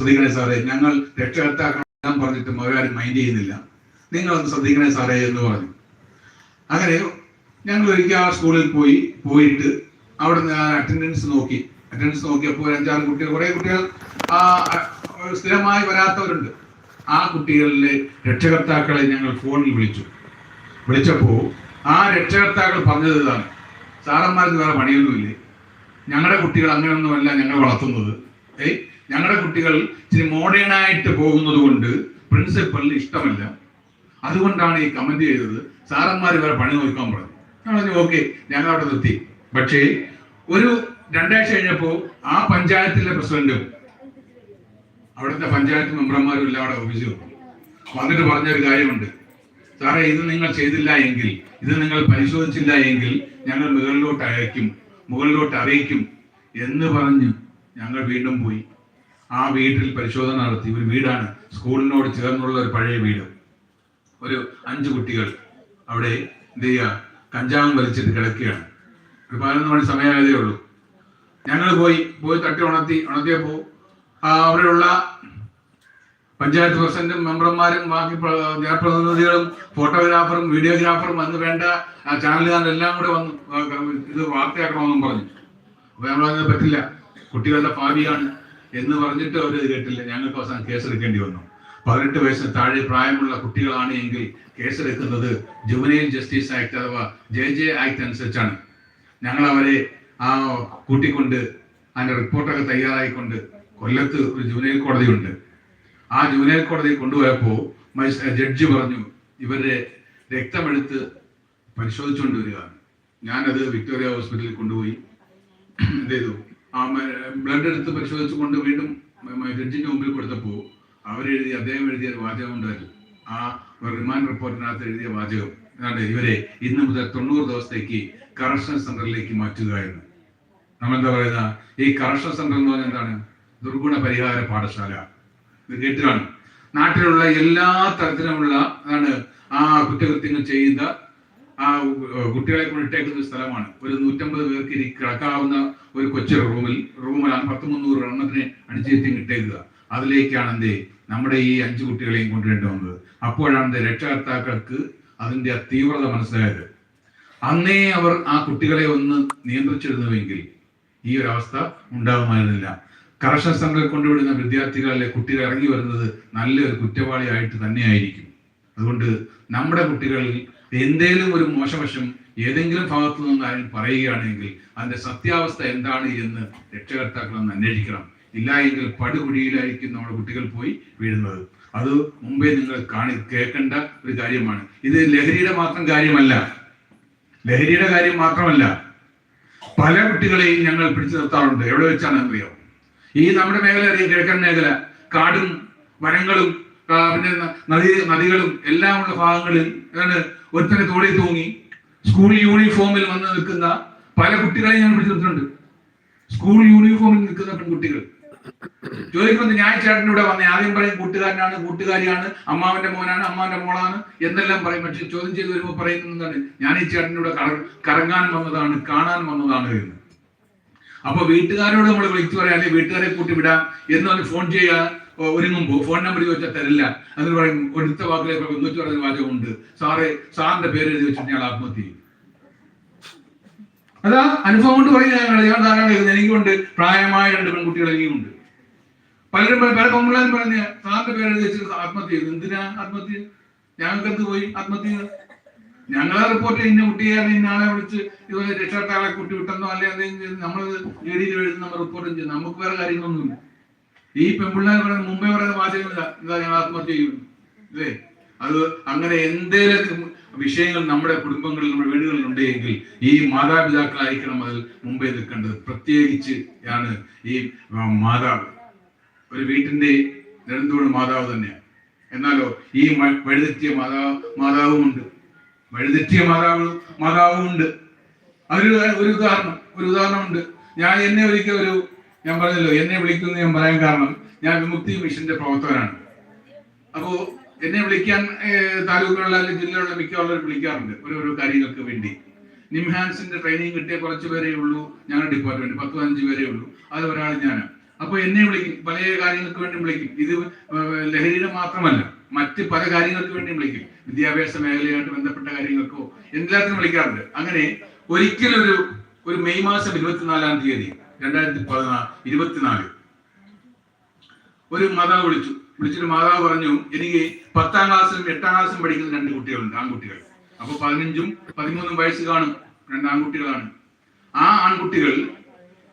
ശ്രദ്ധിക്കണേ സാറേ ഞങ്ങൾ രക്ഷകർത്താക്കളെല്ലാം പറഞ്ഞിട്ട് അവരാരും മൈൻഡ് ചെയ്യുന്നില്ല. നിങ്ങളൊന്ന് ശ്രദ്ധിക്കണേ സാറേ എന്ന് പറഞ്ഞു. അങ്ങനെ ഞങ്ങൾ ഒരിക്കൽ ആ സ്കൂളിൽ പോയി പോയിട്ട് അവിടെ നിന്ന് അറ്റൻഡൻസ് നോക്കി. അറ്റൻഡൻസ് നോക്കിയപ്പോൾ അഞ്ചാറ് കുട്ടികൾ കുറെ കുട്ടികൾ ആ, സ്ഥിരമായി വരാത്തവരുണ്ട്. ആ കുട്ടികളിലെ രക്ഷകർത്താക്കളെ ഞങ്ങൾ ഫോണിൽ വിളിച്ചു. വിളിച്ചപ്പോൾ ആ രക്ഷകർത്താക്കൾ പറഞ്ഞത് ഇതാണ് സാറന്മാർക്ക് വേറെ പണിയൊന്നുമില്ലേ? ഞങ്ങളുടെ കുട്ടികൾ അങ്ങനെയൊന്നുമല്ല ഞങ്ങൾ വളർത്തുന്നത്. ഏയ് ഞങ്ങളുടെ കുട്ടികൾ ഇച്ചിരി മോഡേൺ ആയിട്ട് പോകുന്നത് കൊണ്ട് പ്രിൻസിപ്പലിന് ഇഷ്ടമല്ല. അതുകൊണ്ടാണ് ഈ കമന്റ് ചെയ്തത്. സാറന്മാർ വരെ പണി നോക്കാൻ പറഞ്ഞു. ഞാൻ പറഞ്ഞു ഓക്കെ ഞങ്ങൾ അവിടെ നിർത്തി. പക്ഷേ ഒരു രണ്ടാഴ്ച കഴിഞ്ഞപ്പോൾ ആ പഞ്ചായത്തിലെ പ്രസിഡന്റും അവിടുത്തെ പഞ്ചായത്ത് മെമ്പർമാരും എല്ലാം അവിടെ ഓഫീസിൽ വന്നു. വന്നിട്ട് പറഞ്ഞൊരു കാര്യമുണ്ട്. സാറേ ഇത് നിങ്ങൾ ചെയ്തില്ല എങ്കിൽ ഇത് നിങ്ങൾ പരിശോധിച്ചില്ല എങ്കിൽ ഞങ്ങൾ മുകളിലോട്ട് അയക്കും മുകളിലോട്ട് അറിയിക്കും എന്ന് പറഞ്ഞ് ഞങ്ങൾ വീണ്ടും പോയി. ആ വീട്ടിൽ പരിശോധന നടത്തി. ഒരു വീടാണ്. സ്കൂളിനോട് ചേർന്നുള്ള ഒരു പഴയ വീട്. ഒരു അഞ്ച് കുട്ടികൾ അവിടെ എന്ത് ചെയ്യുക കഞ്ചാവും വലിച്ചിട്ട് കിടക്കുകയാണ്. ഒരു പതിനൊന്ന് മണി സമയമായതേ ഉള്ളൂ. ഞങ്ങൾ പോയി. പോയി തട്ടി ഉണർത്തി. ഉണർത്തിയപ്പോൾ ആ അവിടെയുള്ള പഞ്ചായത്ത് പ്രസിഡന്റും മെമ്പർമാരും ബാക്കി പ്ര- ജനപ്രതിനിധികളും ഫോട്ടോഗ്രാഫറും വീഡിയോഗ്രാഫറും അന്ന് വേണ്ട ചാനലുകാരും എല്ലാം കൂടെ വന്ന് ഇത് വാർത്തയാക്കണമെന്നും പറഞ്ഞു. അപ്പൊ നമ്മൾ പറ്റില്ല. കുട്ടികളുടെ ഭാവിയാണ്. എന്ന് പറഞ്ഞിട്ട് അവർ കേട്ടില്ല. ഞങ്ങൾക്ക് അവസാനം കേസെടുക്കേണ്ടി വന്നു. പതിനെട്ട് വയസ്സിന് താഴെ പ്രായമുള്ള കുട്ടികളാണ് എങ്കിൽ കേസെടുക്കുന്നത് ജുവനൈൽ ജസ്റ്റിസ് ആക്ട് അഥവാ ജെ ജെ ആക്ട് അനുസരിച്ചാണ്. ഞങ്ങൾ അവരെ ആ കൂട്ടിക്കൊണ്ട് അതിന്റെ റിപ്പോർട്ടൊക്കെ തയ്യാറായിക്കൊണ്ട് കൊല്ലത്ത് ഒരു ജുവനൈൽ കോടതിയുണ്ട്. ആ ജുവനൈൽ കോടതി കൊണ്ടുപോയപ്പോൾ ജഡ്ജി പറഞ്ഞു ഇവരുടെ രക്തമെടുത്ത് പരിശോധിച്ചുകൊണ്ട് വരിക. ഞാനത് വിക്ടോറിയ ഹോസ്പിറ്റലിൽ കൊണ്ടുപോയി. എന്ത് ചെയ്തു? ബ്ലഡ് എടുത്ത് പരിശോധിച്ചുകൊണ്ട് വീണ്ടും ജഡ്ജിന്റെ മുമ്പിൽ കൊടുത്തപ്പോൾ അവരെഴുതി അദ്ദേഹം എഴുതിയ ഒരു വാചകം ഉണ്ടായിരുന്നു. ആ റിമാൻഡ് റിപ്പോർട്ടിനകത്ത് എഴുതിയ വാചകം. അതാണ് ഇവരെ ഇന്ന് മുതൽ തൊണ്ണൂറ് ദിവസത്തേക്ക് കറക്ഷൻ സെന്ററിലേക്ക് മാറ്റുക എന്ന് നമ്മളെന്താ പറയുന്ന? ഈ കറക്ഷൻ സെന്റർ എന്ന് പറഞ്ഞാൽ എന്താണ്? ദുർഗുണ പരിഹാര പാഠശാല. കേട്ടിട്ടാണ് നാട്ടിലുള്ള എല്ലാ തരത്തിലുമുള്ള അതാണ് ആ കുറ്റകൃത്യങ്ങൾ ചെയ്ത ആ കുട്ടികളെ കൊണ്ടിട്ടേക്കുന്ന ഒരു സ്ഥലമാണ്. ഒരു നൂറ്റമ്പത് പേർക്ക് ഇനി കിടക്കാവുന്ന ഒരു കൊച്ചു റൂമിൽ റൂമിലാണ് പത്ത് മുന്നൂറ് എണ്ണത്തിനെ അടിച്ചേറ്റി കിട്ടേക്കുക അതിലേക്കാണ് എന്തേ നമ്മുടെ ഈ അഞ്ചു കുട്ടികളെയും കൊണ്ടുവരേണ്ടി വന്നത്. അപ്പോഴാണ് രക്ഷകർത്താക്കൾക്ക് അതിന്റെ തീവ്രത മനസ്സിലായത്. അന്നേ അവർ ആ കുട്ടികളെ ഒന്ന് നിയന്ത്രിച്ചിരുന്നുവെങ്കിൽ ഈ ഒരു അവസ്ഥ ഉണ്ടാകുമായിരുന്നില്ല. കർഷക സംഘം കൊണ്ടുവിടുന്ന വിദ്യാർത്ഥികളിലെ കുട്ടികൾ ഇറങ്ങി വരുന്നത് നല്ലൊരു കുറ്റവാളിയായിട്ട് തന്നെയായിരിക്കും. അതുകൊണ്ട് നമ്മുടെ കുട്ടികളിൽ എന്തേലും ഒരു മോശവശം ഏതെങ്കിലും ഭാഗത്തു നിന്ന് പറയുകയാണെങ്കിൽ അതിന്റെ സത്യാവസ്ഥ എന്താണ് എന്ന് രക്ഷകർത്താക്കൾ ഒന്ന് അന്വേഷിക്കണം. ഇല്ല എങ്കിൽ പടുകുഴിയിലായിരിക്കും നമ്മുടെ കുട്ടികൾ പോയി വീഴുന്നത്. അത് മുമ്പേ നിങ്ങൾ കാണി കേൾക്കേണ്ട ഒരു കാര്യമാണ്. ഇത് ലഹരിയുടെ മാത്രം കാര്യമല്ല. ലഹരിയുടെ കാര്യം മാത്രമല്ല. പല കുട്ടികളെയും ഞങ്ങൾ പിടിച്ചു നിർത്താറുണ്ട്. എവിടെ വെച്ചാണ് അറിയാം ഈ നമ്മുടെ മേഖല അറിയാം കിഴക്കൻ മേഖല. കാടും വനങ്ങളും പിന്നെ നദി നദികളും എല്ലാം ഉള്ള ഭാഗങ്ങളിൽ ഒരുത്തനെ തോളിൽ തൂങ്ങി. സ്കൂൾ യൂണിഫോമിൽ വന്ന് നിൽക്കുന്ന പല കുട്ടികളെയും ഞാൻ പിടിച്ചിട്ടുണ്ട് സ്കൂൾ യൂണിഫോമിൽ നിൽക്കുന്ന പെൺകുട്ടികൾ. ചോദിക്കുന്നത് ഞാൻ ഇവിടെ വന്നേ? ആദ്യം പറയും കൂട്ടുകാരനാണ് കൂട്ടുകാരിയാണ് അമ്മാവന്റെ മോനാണ് അമ്മാവന്റെ മോളാണ് എന്നെല്ലാം പറയും. പക്ഷെ ചോദ്യം ചെയ്ത് വരുമ്പോൾ പറയുന്നതാണ് ഞാൻ ഈ ചേട്ടന്റെ ഇവിടെ കറങ്ങാൻ വന്നതാണ് കാണാൻ വന്നതാണ് എന്ന്. അപ്പൊ വീട്ടുകാരോട് നമ്മൾ വിളിച്ചു പറയാം അല്ലെങ്കിൽ വീട്ടുകാരെ കൂട്ടി വിടാം എന്ന് പറഞ്ഞ് ഫോൺ ചെയ്യുക. ഒ- ഒരുങ്ങുമ്പോ ഫോൺ നമ്പർ ചോദിച്ചാൽ തരില്ല. അതിന് പറയും ഒടുത്ത വാക്കിലെ ഒന്നിച്ചു പറയുന്ന വാചകമുണ്ട്. സാറെ സാറിന്റെ പേര് എഴുതി വെച്ചിട്ട് ഞാൻ ആത്മഹത്യ ചെയ്യും. അതാ അനുഭവം കൊണ്ട് പറയുന്നത് ഞങ്ങൾ ഞാൻ ധാരാളം എഴുതുന്നത്. എനിക്കുണ്ട് പ്രായമായ രണ്ട് പെൺകുട്ടികൾ എനിക്കുണ്ട് പലരും പല പെൺപിള്ളേരും പറഞ്ഞ സാറിന്റെ പേര് എഴുതി വെച്ചിട്ട് ആത്മഹത്യ ചെയ്തു. എന്തിനാ ആത്മഹത്യ? ഞങ്ങൾക്ക് എന്ത് പോയി ആത്മഹത്യ ഞങ്ങളെ റിപ്പോർട്ട് ഇന്ന കുട്ടിയെ അല്ലെങ്കിൽ ആളെ വിളിച്ച് ഇതുപോലെ രക്ഷകർത്താക്കളെ കുട്ടി വിട്ടെന്നോ അല്ലെങ്കിൽ നമ്മൾ ജഡീൽ എഴുതുന്ന റിപ്പോർട്ടും ചെയ്യും. നമുക്ക് വേറെ കാര്യങ്ങളൊന്നുമില്ല. ഈ പെൺപിള്ളേർ പറയുന്നത് മുമ്പേ പറയുന്ന വാചകമില്ല ഞങ്ങൾ ആത്മഹത്യ ചെയ്യുന്നു? അല്ലേ? അത് അങ്ങനെ എന്തേലും വിഷയങ്ങൾ നമ്മുടെ കുടുംബങ്ങളിൽ നമ്മുടെ വീടുകളിൽ ഉണ്ടെങ്കിൽ ഈ മാതാപിതാക്കളായിരിക്കണം അതിൽ മുമ്പേ നിൽക്കേണ്ടത്. പ്രത്യേകിച്ച് ആണ് ഈ മാതാവ്. ഒരു വീട്ടിന്റെ നെടുന്തോട് മാതാവ് തന്നെയാണ്. എന്നാലോ ഈ വഴിതെറ്റിയ മാതാവ് മാതാവുമുണ്ട്. വഴിതെറ്റിയ മാതാവ് മാതാവുമുണ്ട്. അതിന് ഒരു ഉദാഹരണം ഒരു ഉദാഹരണമുണ്ട്. ഞാൻ എന്നെ ഒരിക്കൽ ഒരു ഞാൻ പറഞ്ഞല്ലോ എന്നെ വിളിക്കുന്നു ഞാൻ പറയാൻ കാരണം ഞാൻ വിമുക്തി മിഷന്റെ പ്രവർത്തകനാണ്. അപ്പോ എന്നെ വിളിക്കാൻ താലൂക്കിലുള്ള അല്ലെങ്കിൽ ജില്ലയിലുള്ള മിക്കവാറും വിളിക്കാറുണ്ട് ഓരോരോ ഓരോ കാര്യങ്ങൾക്ക് വേണ്ടി. നിംഹാൻസിന്റെ ട്രെയിനിങ് കിട്ടിയ കുറച്ച് പേരേ ഉള്ളൂ ഞങ്ങളുടെ ഡിപ്പാർട്ട്മെന്റ് പത്ത് പതിനഞ്ച് പേരേ ഉള്ളൂ. അത് ഒരാൾ ഞാൻ അപ്പൊ എന്നെ വിളിക്കും പല കാര്യങ്ങൾക്ക് വേണ്ടി വിളിക്കും. ഇത് ലഹരിയുടെ മാത്രമല്ല മറ്റ് പല കാര്യങ്ങൾക്ക് വേണ്ടി വിളിക്കും. വിദ്യാഭ്യാസ മേഖലയായിട്ട് ബന്ധപ്പെട്ട കാര്യങ്ങൾക്കോ എല്ലാത്തിനും വിളിക്കാറുണ്ട്. അങ്ങനെ ഒരിക്കലൊരു ഒരു മെയ് മാസം ഇരുപത്തിനാലാം തീയതി രണ്ടായിരത്തി പതിനാല് ഇരുപത്തിനാല്. ഒരു മാതാവ് വിളിച്ചു. വിളിച്ചിട്ട് മാതാവ് പറഞ്ഞു എനിക്ക് പത്താം ക്ലാസ്സിലും എട്ടാം ക്ലാസ്സിലും പഠിക്കുന്ന രണ്ട് കുട്ടികളുണ്ട് ആൺകുട്ടികൾ. അപ്പൊ പതിനഞ്ചും പതിമൂന്നും വയസ്സ് കാണും രണ്ട് ആൺകുട്ടികളാണ്. ആ ആൺകുട്ടികൾ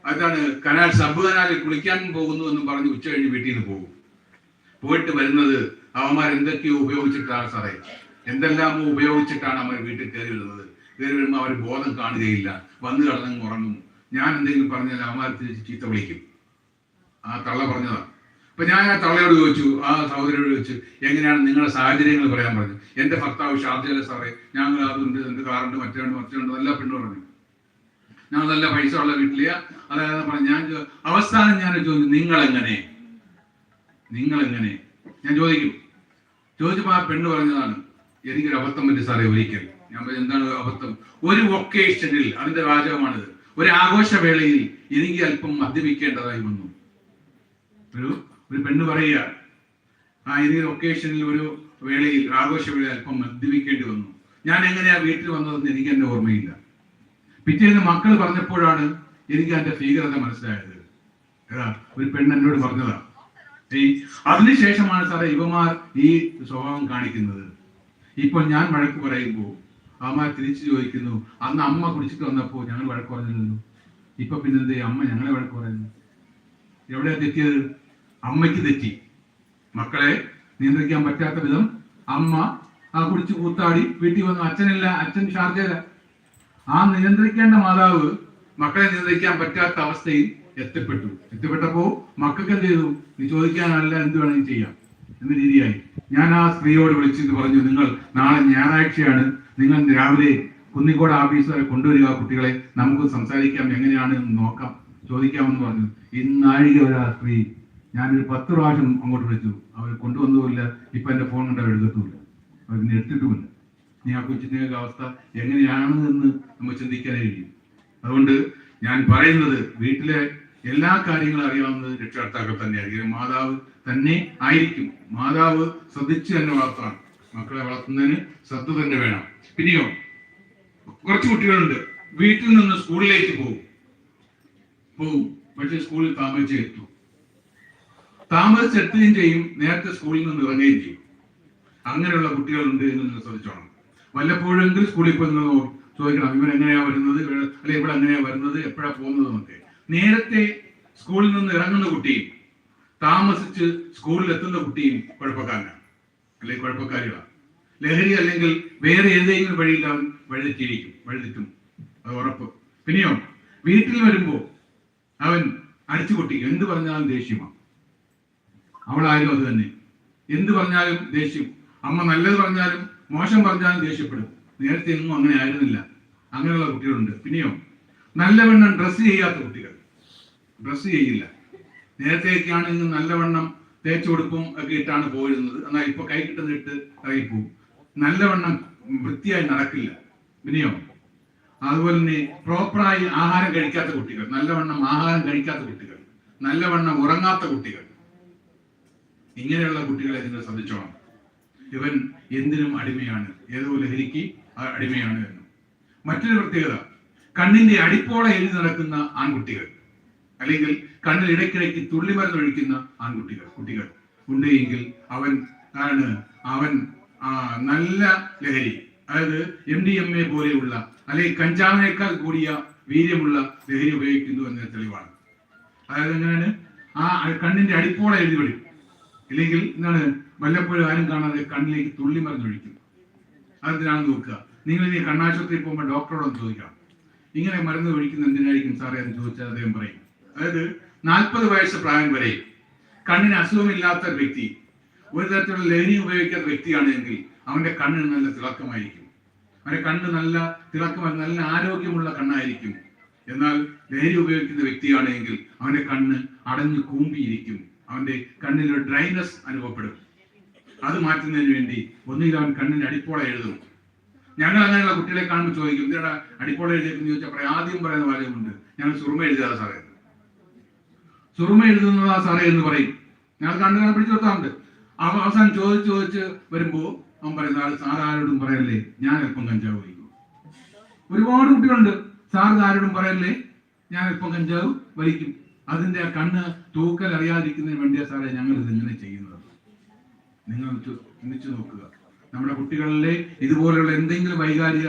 അതാണ് കനാൽ സബ് കനാലിൽ കുളിക്കാൻ പോകുന്നു എന്ന് പറഞ്ഞ് ഉച്ച കഴിഞ്ഞ് വീട്ടിൽ നിന്ന് പോകും. പോയിട്ട് വരുന്നത് അവന്മാർ എന്തൊക്കെയോ ഉപയോഗിച്ചിട്ടാണ് സാറേ. എന്തെല്ലാമോ ഉപയോഗിച്ചിട്ടാണ് അവർ വീട്ടിൽ കയറി വരുന്നത്? കയറി വരുമ്പോൾ അവർ ബോധം കാണുകയില്ല. വന്നു കടന്നു ഉറങ്ങും. ഞാൻ എന്തെങ്കിലും പറഞ്ഞാൽ അവന്മാർ ചീത്ത വിളിക്കും. ആ തള്ള പറഞ്ഞതാ. അപ്പൊ ഞാൻ ആ തള്ളയോട് ചോദിച്ചു ആ സഹോദരിയോട് ചോദിച്ചു എങ്ങനെയാണ് നിങ്ങളുടെ സാഹചര്യങ്ങൾ പറയാൻ പറഞ്ഞു എന്റെ ഭർത്താവ് ഷാർജയിലെ സാറേ ഞങ്ങൾ അതുണ്ട് എന്റെ കാറുണ്ട് മറ്റേ മറ്റേ നല്ല പെണ്ണ് പറഞ്ഞു. ഞങ്ങൾ നല്ല പൈസ ഉള്ള വീട്ടിലെയാ. അതായത് പറഞ്ഞു ഞാൻ അവസാനം ഞാൻ ചോദിച്ചു നിങ്ങൾ എങ്ങനെ നിങ്ങൾ എങ്ങനെ ഞാൻ ചോദിക്കും. ചോദിച്ചപ്പോ ആ പെണ്ണ് പറഞ്ഞതാണ് എനിക്കൊരു അബദ്ധം പറ്റി സാറേ ഒരിക്കൽ ഞാൻ എന്താണ് അബദ്ധം? ഒരു ഒക്കേഷനിൽ അതിന്റെ വാചകമാണിത് ഒരു ആഘോഷവേളയിൽ എനിക്ക് അല്പം മദ്യപിക്കേണ്ടതായി വന്നു. ഒരു ഒരു പെണ്ണ് പറയുക ആ ഏതെങ്കിലും ഒക്കേഷനിൽ ഒരു വേളയിൽ ആഘോഷവേളയിൽ അല്പം മദ്യപിക്കേണ്ടി വന്നു. ഞാൻ എങ്ങനെയാ വീട്ടിൽ വന്നതെന്ന് എനിക്ക് എന്നെ ഓർമ്മയില്ല. പിറ്റേന്ന് മക്കൾ പറഞ്ഞപ്പോഴാണ് എനിക്ക് അതിന്റെ ഭീകരത മനസ്സിലായത്. ഏതാ ഒരു പെണ്ണ് എന്നോട് പറഞ്ഞതാ. അതിനുശേഷമാണ് സാറേ ഇവമാർ ഈ സ്വഭാവം കാണിക്കുന്നത്. ഇപ്പൊ ഞാൻ വഴക്ക് പറയുമ്പോൾ അവന്മാർ തിരിച്ചു ചോദിക്കുന്നു അന്ന് അമ്മ കുടിച്ചിട്ട് വന്നപ്പോ ഞങ്ങൾ വഴക്ക് പറഞ്ഞിരുന്നു. ഇപ്പൊ പിന്നെ എന്തേ അമ്മ ഞങ്ങളെ വഴക്ക് പറയുന്നു. എവിടെയാ തെറ്റിയത്? അമ്മയ്ക്ക് തെറ്റി. മക്കളെ നിയന്ത്രിക്കാൻ പറ്റാത്ത വിധം അമ്മ ആ കുടിച്ച് കൂത്താടി വീട്ടിൽ വന്നു. അച്ഛനില്ല അച്ഛൻ ഷാർജയില. ആ നിയന്ത്രിക്കേണ്ട മാതാവ് മക്കളെ നിയന്ത്രിക്കാൻ പറ്റാത്ത അവസ്ഥയിൽ എത്തിപ്പെട്ടു. എത്തിപ്പെട്ടപ്പോ മക്കൾക്ക് എന്ത് ചെയ്തു? നീ ചോദിക്കാനല്ല എന്ത് വേണമെങ്കിലും ചെയ്യാം. എന്ന രീതിയായി. ഞാൻ ആ സ്ത്രീയോട് വിളിച്ചിട്ട് പറഞ്ഞു നിങ്ങൾ നാളെ ഞായറാഴ്ചയാണ് നിങ്ങൾ രാവിലെ കുന്നിക്കോട് ഓഫീസ് വരെ കൊണ്ടുവരിക കുട്ടികളെ നമുക്ക് സംസാരിക്കാം എങ്ങനെയാണ് എന്ന് നോക്കാം ചോദിക്കാമെന്ന് പറഞ്ഞു. ഇന്നാഴിക ഒരു ആ സ്ത്രീ ഞാനൊരു പത്ത് പ്രാവശ്യം അങ്ങോട്ട് വിളിച്ചു. അവർ കൊണ്ടുവന്നുമില്ല ഇപ്പൊ എന്റെ ഫോൺ കൊണ്ട് അവർ എടുക്കത്തുമില്ല. അവർ ഇനി എടുത്തിട്ടുമില്ല. ഇനി ആ കൊച്ചിന്റെ അവസ്ഥ എങ്ങനെയാണ് എന്ന് നമ്മൾ ചിന്തിക്കാനേ കഴിയും. അതുകൊണ്ട് ഞാൻ പറയുന്നത് വീട്ടിലെ എല്ലാ കാര്യങ്ങളും അറിയാവുന്നത് രക്ഷകർത്താക്കൾ തന്നെയായിരിക്കും. മാതാവ് തന്നെ ആയിരിക്കും. മാതാവ് ശ്രദ്ധിച്ച് തന്നെ വളർത്തണം. മക്കളെ വളർത്തുന്നതിന് ശ്രദ്ധ തന്നെ വേണം. പിന്നെയോ കുറച്ച് കുട്ടികളുണ്ട്. വീട്ടിൽ നിന്ന് സ്കൂളിലേക്ക് പോകും. പോകും. പക്ഷെ സ്കൂളിൽ താമസിച്ചേ എത്തും. താമസിച്ചെത്തുകയും ചെയ്യും. നേരത്തെ സ്കൂളിൽ നിന്ന് ഇറങ്ങുകയും ചെയ്യും. അങ്ങനെയുള്ള കുട്ടികളുണ്ട് എന്ന് നിങ്ങൾ ശ്രദ്ധിച്ചോണം. വല്ലപ്പോഴെങ്കിലും സ്കൂളിൽ പോയി നിങ്ങൾ ചോദിക്കണം ഇവൻ എങ്ങനെയാ വരുന്നത്? അല്ലെ ഇവിടെ എങ്ങനെയാ വരുന്നത്? എപ്പോഴാ പോകുന്നത്? എന്നൊക്കെ. നേരത്തെ സ്കൂളിൽ നിന്ന് ഇറങ്ങുന്ന കുട്ടിയും താമസിച്ച് സ്കൂളിൽ എത്തുന്ന കുട്ടിയും കുഴപ്പക്കാരനാണ്. അല്ലെങ്കിൽ കുഴപ്പക്കാരികളാണ്. ലഹരി അല്ലെങ്കിൽ വേറെ ഏതെങ്കിലും വഴിയിൽ വഴിതെറ്റിയിരിക്കും വഴിതെറ്റും. അത് ഉറപ്പ്. പിന്നെയോ വീട്ടിൽ വരുമ്പോൾ അവൻ അടിച്ചു അടിച്ചുകൊട്ടി എന്ത് പറഞ്ഞാലും ദേഷ്യമാണ്. അവളായാലും അത് തന്നെ. എന്ത് പറഞ്ഞാലും ദേഷ്യം. അമ്മ നല്ലത് പറഞ്ഞാലും മോശം പറഞ്ഞാലും ദേഷ്യപ്പെടും. നേരത്തെ ഒന്നും അങ്ങനെ ആയിരുന്നില്ല. അങ്ങനെയുള്ള കുട്ടികളുണ്ട്. പിന്നെയോ നല്ലവണ്ണം ഡ്രസ്സ് ചെയ്യാത്ത കുട്ടികൾ. ഡ്രസ്സ് ചെയ്യില്ല. നേരത്തേക്കാണെങ്കിൽ നല്ലവണ്ണം തേച്ചു കൊടുപ്പും ഒക്കെ ഇട്ടാണ് പോയിരുന്നത്. എന്നാൽ ഇപ്പൊ കൈ കിട്ടുന്ന ഇട്ട് ഇറങ്ങിപ്പോവും നല്ലവണ്ണം വൃത്തിയായി നടക്കില്ല. പിന്നെയോ അതുപോലെ തന്നെ പ്രോപ്പറായി ആഹാരം കഴിക്കാത്ത കുട്ടികൾ. നല്ലവണ്ണം ആഹാരം കഴിക്കാത്ത കുട്ടികൾ. നല്ലവണ്ണം ഉറങ്ങാത്ത കുട്ടികൾ. ഇങ്ങനെയുള്ള കുട്ടികളെ നിങ്ങൾ ശ്രദ്ധിച്ചോണം. ഇവൻ എന്തിനും അടിമയാണ്. ഏതോ ലഹരിക്ക് അടിമയാണ് എന്ന്. മറ്റൊരു പ്രത്യേകത. കണ്ണിന്റെ അടിപ്പോള എഴുതി നടക്കുന്ന ആൺകുട്ടികൾ. അല്ലെങ്കിൽ കണ്ണിൽ ഇടയ്ക്കിടയ്ക്ക് തുള്ളിമരുന്ന് ഒഴിക്കുന്ന ആൺകുട്ടികൾ കുട്ടികൾ. ഉണ്ട് എങ്കിൽ അവൻ ആണ് അവൻ നല്ല ലഹരി അതായത് എം ഡി എം എ പോലെയുള്ള അല്ലെങ്കിൽ കഞ്ചാവിനേക്കാൾ കൂടിയ വീര്യമുള്ള ലഹരി ഉപയോഗിക്കുന്നു എന്ന തെളിവാണ്. അതായത് എങ്ങനെയാണ്? ആ കണ്ണിന്റെ അടിപ്പോള എഴുതി വരും ഇല്ലെങ്കിൽ എന്താണ്? വല്ലപ്പോഴും ആരും കാണാതെ കണ്ണിലേക്ക് തുള്ളി മരുന്നൊഴിക്കും അതെന്തിനാണെന്ന് നോക്കുക. നിങ്ങൾ ഇനി കണ്ണാശുപത്രിയിൽ പോകുമ്പോൾ ഡോക്ടറോടൊന്ന് ചോദിക്കാം ഇങ്ങനെ മരുന്ന് കഴിക്കുന്ന എന്തിനായിരിക്കും സാറേ എന്ന് ചോദിച്ചാൽ അദ്ദേഹം പറയും. അതായത് നാൽപ്പത് വയസ്സ് പ്രായം വരെ കണ്ണിന് അസുഖമില്ലാത്ത വ്യക്തി ഒരു തരത്തിലുള്ള ലഹരി ഉപയോഗിക്കാത്ത വ്യക്തിയാണ് എങ്കിൽ അവന്റെ കണ്ണിന് നല്ല തിളക്കമായിരിക്കും. അവന്റെ കണ്ണ് നല്ല തിളക്കമായി നല്ല ആരോഗ്യമുള്ള കണ്ണായിരിക്കും. എന്നാൽ ലഹരി ഉപയോഗിക്കുന്ന വ്യക്തിയാണെങ്കിൽ അവന്റെ കണ്ണ് അടഞ്ഞു കൂമ്പിയിരിക്കും. അവന്റെ കണ്ണിൽ ഡ്രൈനസ് അനുഭവപ്പെടും. അത് മാറ്റുന്നതിന് വേണ്ടി ഒന്നുകിൽ അവൻ കണ്ണിന്റെ അടിപ്പോള എഴുതും. ഞങ്ങൾ അങ്ങനെയുള്ള കുട്ടികളെ കാണുമ്പോൾ ചോദിക്കും എന്തിനാ അടിപ്പോള എഴുതിയെന്ന് ചോദിച്ചാൽ പറയാം ആദ്യം പറയുന്ന വാചകമുണ്ട്. ഞങ്ങൾ സുറുമ എഴുതാതെ സാറേ സുറുമ എഴുതുന്നതാ സാറേ എന്ന് പറയും. ഞങ്ങൾ കണ്ടു കാണാൻ പിടിച്ചു നിർത്താറുണ്ട്. അപ്പൊ അവസാനം ചോദിച്ച് ചോദിച്ച് വരുമ്പോ അവൻ പറയുന്ന ആൾ സാർ ആരോടും പറയല്ലേ? ഞാൻ അല്പം കഞ്ചാവ് വലിക്കും ഒരുപാട് കുട്ടികളുണ്ട്. സാർ ആരോടും പറയല്ലേ? ഞാൻ അല്പം കഞ്ചാവ് വലിക്കും. അതിന്റെ ആ കണ്ണ് തൂക്കൽ അറിയാതിരിക്കുന്നതിന് വേണ്ടിയാ സാറേ ഞങ്ങൾ ഇത് ഇങ്ങനെ ചെയ്യുന്നത്. നിങ്ങൾ ചിന്തിച്ചു നോക്കുക. നമ്മുടെ കുട്ടികളിലെ ഇതുപോലെയുള്ള എന്തെങ്കിലും വൈകാരിക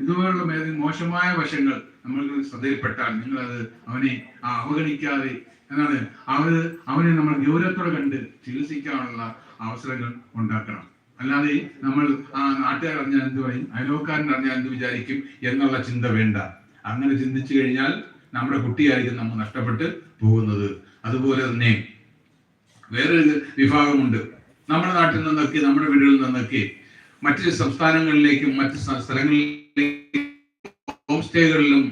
ഇതുപോലെയുള്ള മോശമായ വശങ്ങൾ നമ്മൾ ശ്രദ്ധയിൽപ്പെട്ടാൽ നിങ്ങൾ അത് അവനെ അവഗണിക്കാതെ എന്നാണ് അവന് അവനെ നമ്മൾ ഗൗരവത്തോടെ കണ്ട് ചികിത്സിക്കാനുള്ള അവസരങ്ങൾ ഉണ്ടാക്കണം. അല്ലാതെ നമ്മൾ ആ നാട്ടുകാർ അറിഞ്ഞാൽ എന്ത് പറയും? അയലോക്കാരൻ അറിഞ്ഞാൽ എന്ത് വിചാരിക്കും? എന്നുള്ള ചിന്ത വേണ്ട. അങ്ങനെ ചിന്തിച്ചു കഴിഞ്ഞാൽ നമ്മുടെ കുട്ടിയായിരിക്കും നമ്മൾ നഷ്ടപ്പെട്ട് പോകുന്നത്. അതുപോലെ തന്നെ വേറൊരു വിഭാഗമുണ്ട്. നമ്മുടെ നാട്ടിൽ നിന്നൊക്കെ നമ്മുടെ വീടുകളിൽ നിന്നൊക്കെ മറ്റ് സംസ്ഥാനങ്ങളിലേക്കും മറ്റ് സ്ഥലങ്ങളിലേക്കും ഹോം സ്റ്റേകളിലും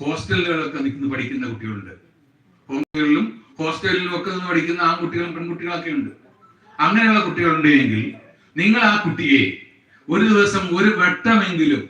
ഹോസ്റ്റലുകളിലൊക്കെ നിൽക്കുന്ന പഠിക്കുന്ന കുട്ടികളുണ്ട്. ഹോം സ്റ്റേകളിലും ഹോസ്റ്റലിലും ഒക്കെ നിന്ന് പഠിക്കുന്ന ആൺകുട്ടികളും പെൺകുട്ടികളൊക്കെ ഉണ്ട്. അങ്ങനെയുള്ള കുട്ടികളുണ്ട് എങ്കിൽ നിങ്ങൾ ആ കുട്ടിയെ ഒരു ദിവസം ഒരു വട്ടമെങ്കിലും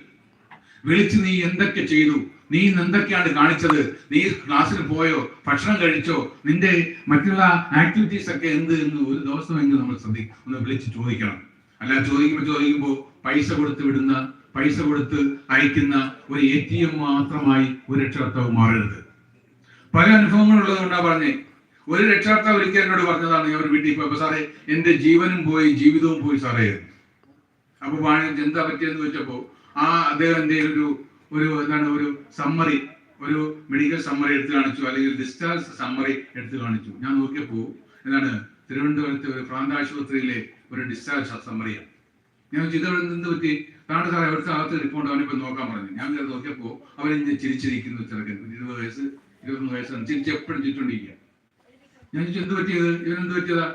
വിളിച്ച് നീ എന്തൊക്കെ ചെയ്തു? നീ ഇന്ന് എന്തൊക്കെയാണ് കാണിച്ചത്? നീ ക്ലാസ്സിൽ പോയോ? ഭക്ഷണം കഴിച്ചോ? നിന്റെ മറ്റുള്ള ആക്ടിവിറ്റീസ് ഒക്കെ എന്ത് എന്ന് ഒരു ദിവസമെങ്കിലും നമ്മൾ ശ്രദ്ധി ഒന്ന് വിളിച്ച് ചോദിക്കണം. അല്ല ചോദിക്കുമ്പോൾ ചോദിക്കുമ്പോൾ പൈസ കൊടുത്ത് വിടുന്ന പൈസ കൊടുത്ത് അയക്കുന്ന ഒരു എ ടി എം മാത്രമായി ഒരു രക്ഷകർത്താവ് മാറരുത്. പല അനുഭവങ്ങളുള്ളത് കൊണ്ടാ പറഞ്ഞേ. ഒരു രക്ഷകർത്താവ് ഒരിക്കൽ എന്നോട് പറഞ്ഞതാണ് ഞാൻ ഒരു വീട്ടിൽ പോയപ്പോ സാറേ എന്റെ ജീവനും പോയി ജീവിതവും പോയി സാറേ. അപ്പൊ എന്താ പറ്റിയെന്ന് ചോദിച്ചപ്പോ ആ അദ്ദേഹം എന്റെ ഒരു ഒരു എന്താണ് ഒരു സമ്മറി ഒരു മെഡിക്കൽ സമ്മറി എടുത്ത് കാണിച്ചു അല്ലെങ്കിൽ ഡിസ്ചാർജ് സമ്മറി എടുത്ത് കാണിച്ചു. ഞാൻ നോക്കിയപ്പോ എന്താണ് തിരുവനന്തപുരത്തെ ഒരു പ്രാന്ത ആശുപത്രിയിലെ ഒരു ഡിസ്ചാർജ് സമ്മറിയാണ് ഞാൻ ചോദിച്ചു, ഇതെവിടെ നിന്ന് പറ്റി? താണ്ട് സാറേ അവിടുത്തെ അകത്ത് റിപ്പോർട്ട് അവനിപ്പോ നോക്കാൻ പറഞ്ഞു. ഞാൻ കയറി നോക്കിയപ്പോ അവൻ ഇങ്ങനെ ചിരിച്ചിരിക്കുന്നു ചെറുക്കൻ. ഇരുപത് വയസ്സ് ഇരുപത്തൊന്ന് വയസ്സാണ്. ചിരിച്ച് എപ്പോഴും ചിരിച്ചോണ്ടിരിക്കുക ഞാൻ ചോദിച്ചു എന്ത് പറ്റിയത്? ഇവനെന്ത് പറ്റിയതാ?